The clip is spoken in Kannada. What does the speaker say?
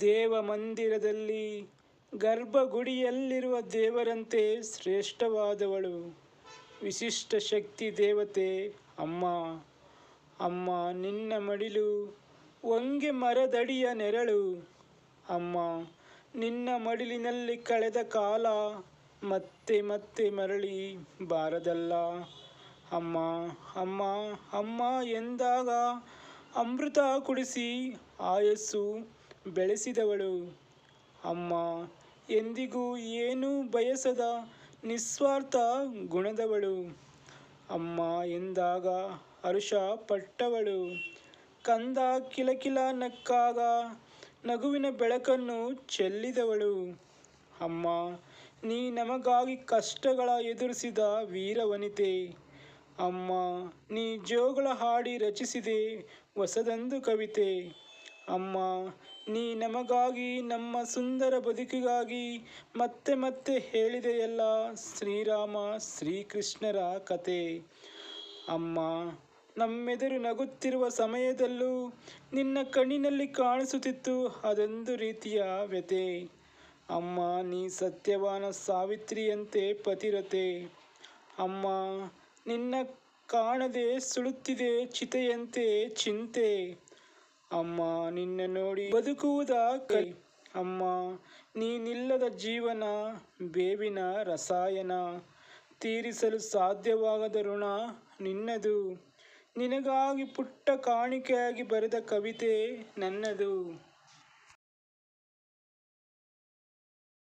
ದೇವ ಮಂದಿರದಲ್ಲಿ ಗರ್ಭಗುಡಿಯಲ್ಲಿರುವ ದೇವರಂತೆ ಶ್ರೇಷ್ಠವಾದವಳು. ವಿಶಿಷ್ಟ ಶಕ್ತಿ ದೇವತೆ, ಅಮ್ಮ ಅಮ್ಮ, ನಿನ್ನ ಮಡಿಲು, ಒಂಗೆ ಮರದಡಿಯ ನೆರಳು. ಅಮ್ಮ, ನಿನ್ನ ಮಡಿಲಿನಲ್ಲಿ ಕಳೆದ ಕಾಲ ಮತ್ತೆ ಮತ್ತೆ ಮರಳಿ ಬಾರದಲ್ಲ. ಅಮ್ಮ ಅಮ್ಮ ಅಮ್ಮ ಎಂದಾಗ ಅಮೃತ ಕುಡಿಸಿ ಆಯಸ್ಸು ಬೆಳೆಸಿದವಳು. ಅಮ್ಮ, ಎಂದಿಗೂ ಏನೂ ಬಯಸದ ನಿಸ್ವಾರ್ಥ ಗುಣದವಳು. ಅಮ್ಮ ಎಂದಾಗ ಹರುಷ ಪಟ್ಟವಳು. ಕಂದ ಕಿಲಕಿಲ ನಕ್ಕಾಗ ನಗುವಿನ ಬೆಳಕನ್ನು ಚೆಲ್ಲಿದವಳು. ಅಮ್ಮ, ನೀ ನಮಗಾಗಿ ಕಷ್ಟಗಳ ಎದುರಿಸಿದ ವೀರವನಿತೆ. ಅಮ್ಮ, ನೀ ಜೋಗಳ ಹಾಡಿ ರಚಿಸಿದೆ ಹೊಸದೊಂದು ಕವಿತೆ. ಅಮ್ಮ, ನೀ ನಮಗಾಗಿ, ನಮ್ಮ ಸುಂದರ ಬದುಕಿಗಾಗಿ ಮತ್ತೆ ಮತ್ತೆ ಹೇಳಿದೆಯಲ್ಲ ಶ್ರೀರಾಮ, ಶ್ರೀಕೃಷ್ಣರ ಕತೆ. ಅಮ್ಮ, ನಮ್ಮೆದುರು ನಗುತ್ತಿರುವ ಸಮಯದಲ್ಲೂ ನಿನ್ನ ಕಣ್ಣಿನಲ್ಲಿ ಕಾಣಿಸುತ್ತಿತ್ತು ಅದೊಂದು ರೀತಿಯ ವ್ಯತೆ ಅಮ್ಮ, ನೀ ಸತ್ಯವಾನ ಸಾವಿತ್ರಿಯಂತೆ ಪತಿರತೆ ಅಮ್ಮ, ನಿನ್ನ ಕಾಣದೆ ಸುಳುತ್ತಿದೆ ಚಿತೆಯಂತೆ ಚಿಂತೆ. ಅಮ್ಮ ನಿನ್ನ ನೋಡಿ ಬದುಕುವುದ ಕೈ ಅಮ್ಮ ನೀನಿಲ್ಲದ ಜೀವನ ಬೇವಿನ ರಸಾಯನ ತೀರಿಸಲು ಸಾಧ್ಯವಾಗದ ಋಣ ನಿನ್ನದು. ನಿನಗಾಗಿ ಪುಟ್ಟ ಕಾಣಿಕೆಯಾಗಿ ಬರೆದ ಕವಿತೆ ನನ್ನದು.